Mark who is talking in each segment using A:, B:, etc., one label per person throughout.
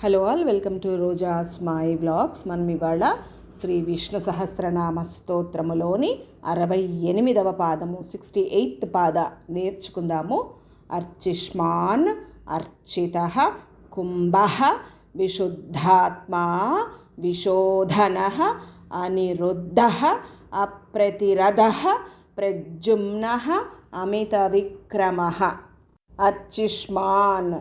A: Hello all welcome to Roja's my blogs మనం ఇవాళ శ్రీ విష్ణు సహస్రనామ స్తోత్రములోని అరవై ఎనిమిదవ పాదము సిక్స్టీ ఎయిత్ పాద నేర్చుకుందాము. అర్చిష్మాన్ అర్చిత కుంభ విశుద్ధాత్మా విశోధన అనిరుద్ధ అప్రతిరథ ప్రజుమ్న అమిత విక్రమ అర్చిష్మాన్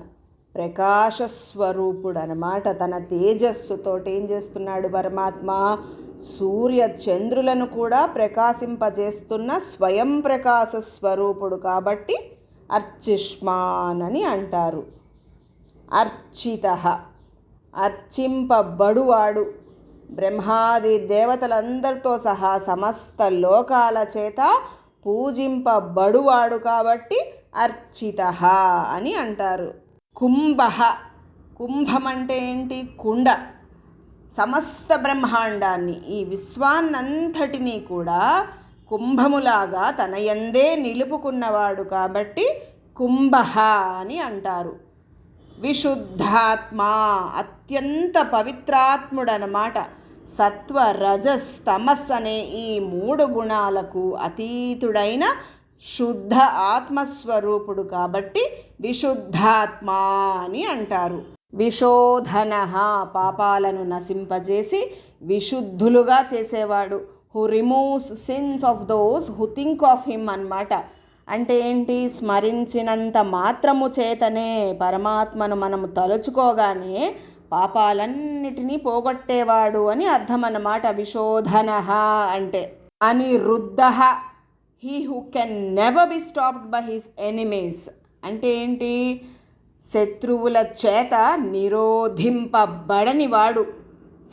A: ప్రకాశస్వరూపుడు అనమాట తన తేజస్సుతోటి ఏం చేస్తున్నాడు పరమాత్మ? సూర్య చంద్రులను కూడా ప్రకాశింపజేస్తున్న స్వయం ప్రకాశ స్వరూపుడు కాబట్టి అర్చిష్మాన్ అని అంటారు. అర్చిత అర్చింపబడువాడు. బ్రహ్మాది దేవతలందరితో సహా సమస్త లోకాల చేత పూజింపబడువాడు కాబట్టి అర్చిత అని అంటారు. కుంభ. కుంభం అంటే ఏంటి? కుండ. సమస్త బ్రహ్మాండాన్ని ఈ విశ్వాన్నంతటినీ కూడా కుంభములాగా తన ఎందే నిలుపుకున్నవాడు కాబట్టి కుంభ అని అంటారు. విశుద్ధాత్మ అత్యంత పవిత్రాత్ముడనమాట. సత్వ రజస్ తమస్ అనే ఈ మూడు గుణాలకు అతీతుడైన శుద్ధ ఆత్మస్వరూపుడు కాబట్టి విశుద్ధాత్మ అని అంటారు. విశోధన పాపాలను నశింపజేసి విశుద్ధులుగా చేసేవాడు. Who removes sins of those who think of him అనమాట అంటే ఏంటి? స్మరించినంత మాత్రము చేతనే పరమాత్మను మనము తలుచుకోగానే పాపాలన్నిటినీ పోగొట్టేవాడు అని అర్థం అన్నమాట విశోధన అంటే. Aniruddha. He who can never be stopped by his enemies అంటే ఏంటి? శత్రువుల చేత నిరోధింపబడని వాడు.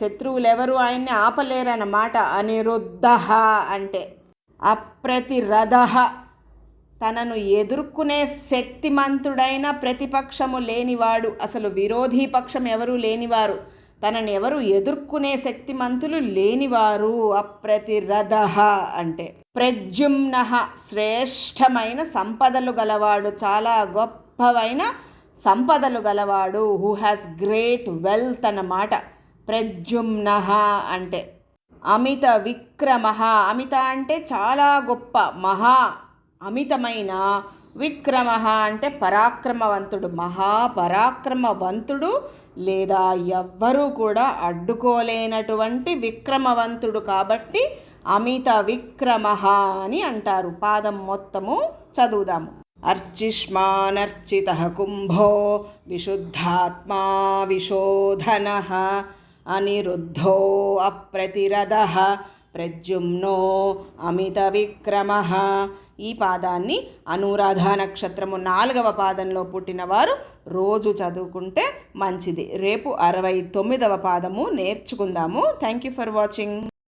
A: శత్రువులు ఎవరు ఆయన్ని ఆపలేరన్నమాట. అనిరుద్ధ అంటే. అప్రతిరథ తనను ఎదుర్కొనే శక్తిమంతుడైన ప్రతిపక్షము లేనివాడు. అసలు విరోధీ పక్షం ఎవరూ లేనివారు. తనని ఎవరు ఎదుర్కొనే శక్తిమంతులు లేనివారు. అప్రతిరథ అంటే ప్రజుమ్న శ్రేష్టమైన సంపదలు గలవాడు చాలా గొప్పవైన సంపదలు గలవాడు. హూ హ్యాస్ గ్రేట్ వెల్త్ అన్నమాట. ప్రజుమ్న అంటే అమిత విక్రమ. అమిత అంటే చాలా గొప్ప మహా అమితమైన విక్రమ అంటే పరాక్రమవంతుడు మహాపరాక్రమవంతుడు లేదా ఎవ్వరూ కూడా అడ్డుకోలేనటువంటి విక్రమవంతుడు కాబట్టి అమిత విక్రమ అని అంటారు. పాదం మొత్తము చదువుదాము. అర్చిష్మానర్చిత కుంభో విశుద్ధాత్మా విశోధన అనిరుద్ధో అప్రతిరథ ప్రజుమ్నో అమిత విక్రమ ఈ పాదాన్ని అనురాధ నక్షత్రము నాలుగవ పాదంలో పుట్టినవారు రోజు చదువుకుంటే మంచిది. రేపు అరవై తొమ్మిదవ పాదము నేర్చుకుందాము. Thank you for watching